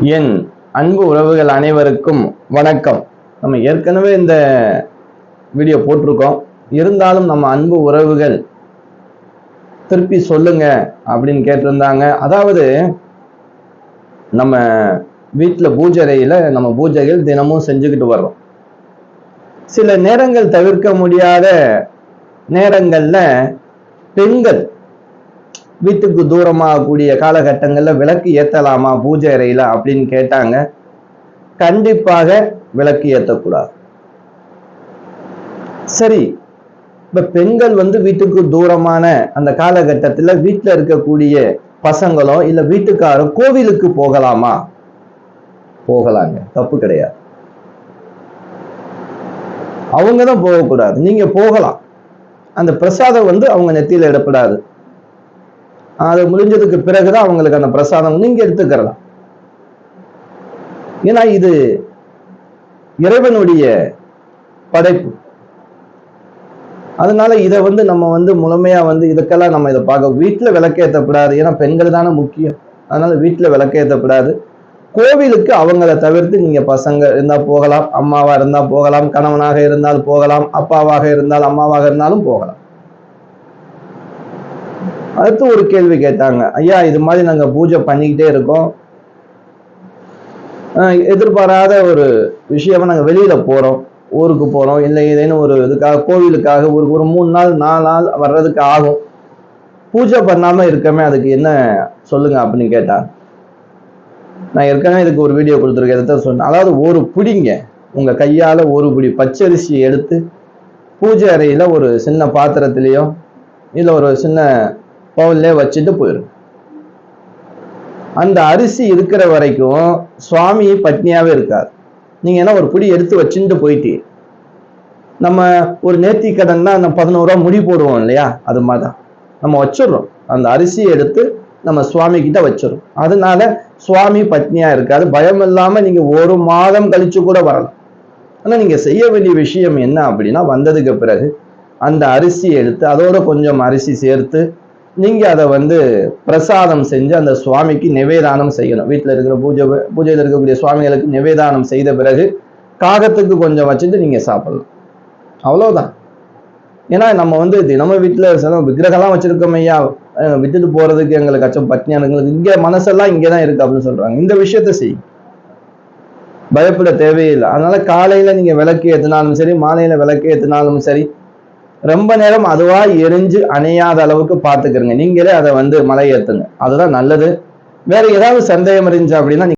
என் அன்பு உறவுகள் அனைவருக்கும் வணக்கம். நம்ம ஏற்கனவே இந்த வீடியோ போட்டிருக்கோம். இருந்தாலும் நம்ம அன்பு உறவுகள் திருப்பி சொல்லுங்க அப்படின்னு கேட்டிருந்தாங்க. அதாவது நம்ம வீட்டில் பூஜரையில் நம்ம பூஜைகள் தினமும் செஞ்சுக்கிட்டு வர்றோம். சில நேரங்கள் தவிர்க்க முடியாத நேரங்களில் பெண்கள் வீட்டுக்கு தூரமாகக்கூடிய காலகட்டங்களில் விளக்கு ஏற்றலாமா பூஜை அறையில் அப்படின்னு கேட்டாங்க. கண்டிப்பாக விளக்கு ஏற்றக்கூடாது சரி இப்போ பெண்கள் வந்து வீட்டுக்கு தூரமான அந்த காலகட்டத்தில் வீட்டில் இருக்கக்கூடிய பசங்களோ இல்லை வீட்டுக்காரோ கோவிலுக்கு போகலாமா? போகலாங்க தப்பு கிடையாது. அவங்க தான் போகக்கூடாது. நீங்க போகலாம். அந்த பிரசாதம் வந்து அவங்க நெத்தியில் இடப்படாது. அது முடிஞ்சதுக்கு பிறகுதான் அவங்களுக்கு அந்த பிரசாதம் நீங்க எடுத்துக்கிறலாம். ஏன்னா இது இறைவனுடைய படைப்பு. அதனால இதை வந்து நம்ம வந்து முழுமையா வந்து இதுக்கெல்லாம் நம்ம இதை பார்க்க வீட்டுல விளக்கேற்றப்படாது ஏன்னா பெண்கள் தானே முக்கியம். அதனால வீட்டுல விளக்கேற்றப்படாது கோவிலுக்கு அவங்கள தவிர்த்து நீங்க பசங்க இருந்தா போகலாம் அம்மாவா இருந்தா போகலாம் கணவனாக இருந்தால் போகலாம் அப்பாவாக இருந்தால் அம்மாவாக இருந்தாலும் போகலாம். அடுத்து ஒரு கேள்வி கேட்டாங்க. ஐயா இது மாதிரி நாங்க பூஜை பண்ணிக்கிட்டே இருக்கோம். எதிர்பாராத ஒரு விஷயமா நாங்க வெளியில போறோம். ஊருக்கு போறோம். இல்லை ஏதேனும் ஒரு இதுக்காக கோவிலுக்காக ஒரு ஒரு மூணு நாள் நாலு நாள் வர்றதுக்கு ஆகும். பூஜை பண்ணாம இருக்கமே அதுக்கு என்ன சொல்லுங்க அப்படின்னு கேட்டா நான் ஏற்கனவே இதுக்கு ஒரு வீடியோ கொடுத்துருக்கேன். இதை சொன்னேன். அதாவது ஒரு பிடிங்க. உங்க கையால ஒரு பிடி பச்சரிசியை எடுத்து பூஜை அறையில ஒரு சின்ன பாத்திரத்துலேயோ இல்லை ஒரு சின்ன பவுல்லே வச்சுட்டு போயிடும் அந்த அரிசி இருக்கிற வரைக்கும் சுவாமி பத்னியாகவே இருக்காது நீங்க என்ன ஒரு பிடி எடுத்து வச்சுட்டு போயிட்டு. நம்ம ஒரு நேர்த்தி கடன்னா அந்த பதினோருவா முடி போடுவோம் இல்லையா? அது மாதிரி. தான் நம்ம வச்சிடுறோம். அந்த அரிசியை எடுத்து நம்ம சுவாமி கிட்ட வச்சிடும் அதனால சுவாமி பத்னியாக இருக்காது பயம் இல்லாம நீங்க ஒரு மாதம் கழிச்சு கூட வரலாம். ஆனா நீங்க செய்ய வேண்டிய விஷயம் என்ன அப்படின்னா வந்ததுக்கு பிறகு அந்த அரிசி எடுத்து அதோட கொஞ்சம் அரிசி சேர்த்து நீங்க அதை வந்து பிரசாதம் செஞ்சு அந்த சுவாமிக்கு நிவேதானம் செய்யணும். வீட்டில் இருக்கிற பூஜை பூஜையில் இருக்கக்கூடிய சுவாமிகளுக்கு நிவேதானம் செய்த பிறகு காகத்துக்கு கொஞ்சம் வச்சுட்டு நீங்க சாப்பிடலாம். அவ்வளவுதான். ஏன்னா நம்ம வந்து தினமும் வீட்டில் சில விக்கிரகம்லாம் வச்சிருக்கோம் ஐயா. விட்டுட்டு போறதுக்கு எங்களுக்கு அச்சம் பத்னியானுங்களுக்கு இங்க மனசெல்லாம் இங்கே தான் இருக்கு அப்படின்னு சொல்றாங்க. இந்த விஷயத்த செய் பயப்பட தேவையில்லை. அதனால காலையில நீங்க விளக்கு ஏத்தினாலும் சரி மாலையில விளக்கு ஏத்தினாலும் சரி ரொம்ப நேரம் அதுவா எரிஞ்சு அணையாத அளவுக்கு பார்த்துக்கிறங்க. நீங்களே அதை வந்து மலை ஏத்துங்க அதுதான் நல்லது. வேற ஏதாவது சந்தேகம் இருந்துச்சு அப்படின்னா